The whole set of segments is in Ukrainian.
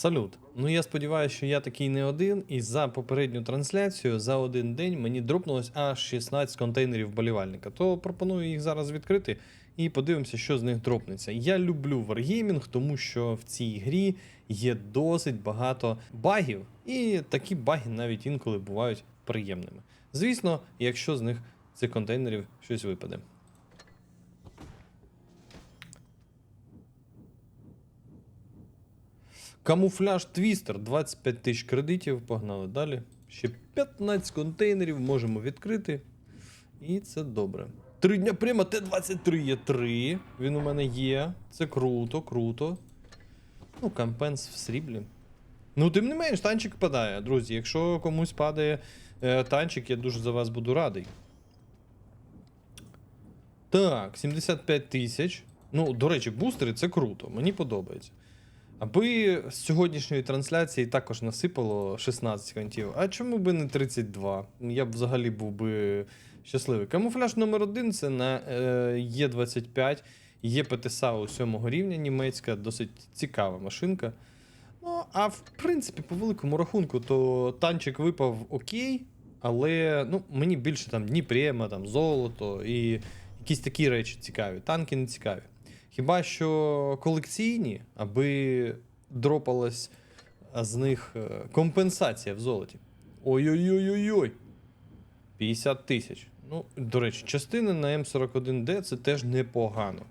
Салют. Ну я сподіваюся, що я такий не один, і за попередню трансляцію за один день мені дропнулось аж 16 контейнерів болівальника. То пропоную їх зараз відкрити і подивимося, що з них дропнеться. Я люблю Wargaming, тому що в цій грі є досить багато багів, і такі баги навіть інколи бувають приємними. Звісно, якщо з них цих контейнерів щось випаде. Камуфляж твістер 25 тисяч кредитів. Погнали далі. Ще 15 контейнерів можемо відкрити. І це добре. Три дня прямо Т-23 є 3. Він у мене є. Це круто, круто. Ну, компенс в сріблі. Ну, тим не менш, танчик падає, друзі. Якщо комусь падає е, танчик, я дуже за вас буду радий. Так, 75 тисяч. Ну, до речі, бустери це круто, мені подобається. Аби з сьогоднішньої трансляції також насипало 16 контів, а чому би не 32? Я б взагалі був би щасливий. Камуфляж номер один це на е, Є25, є ПТСАУ 7 рівня німецька, досить цікава машинка. Ну, а в принципі, по великому рахунку, то танчик випав окей, але ну, мені більше там Дніпрема, там золото і якісь такі речі цікаві. Танки не цікаві. Хіба що колекційні, аби дропалась з них е, компенсація в золоті. Ой-ой-ой-ой-ой. 50 тисяч. Ну, до речі, частини на М41Д це теж непогано.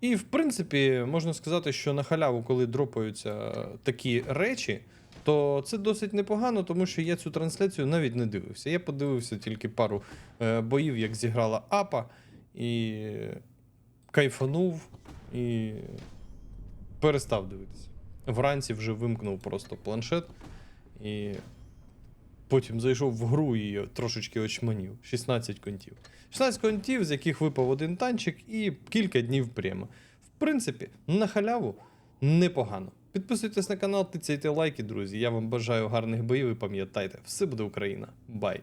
І, в принципі, можна сказати, що на халяву, коли дропаються такі речі, то це досить непогано, тому що я цю трансляцію навіть не дивився. Я подивився тільки пару е, боїв, як зіграла Апа, і кайфанув і перестав дивитися. Вранці вже вимкнув просто планшет і потім зайшов в гру і трошечки очманів. 16 контів. 16 контів, з яких випав один танчик і кілька днів прямо. В принципі, на халяву непогано. Підписуйтесь на канал, тицяйте лайки, друзі. Я вам бажаю гарних боїв і пам'ятайте, все буде Україна. Бай!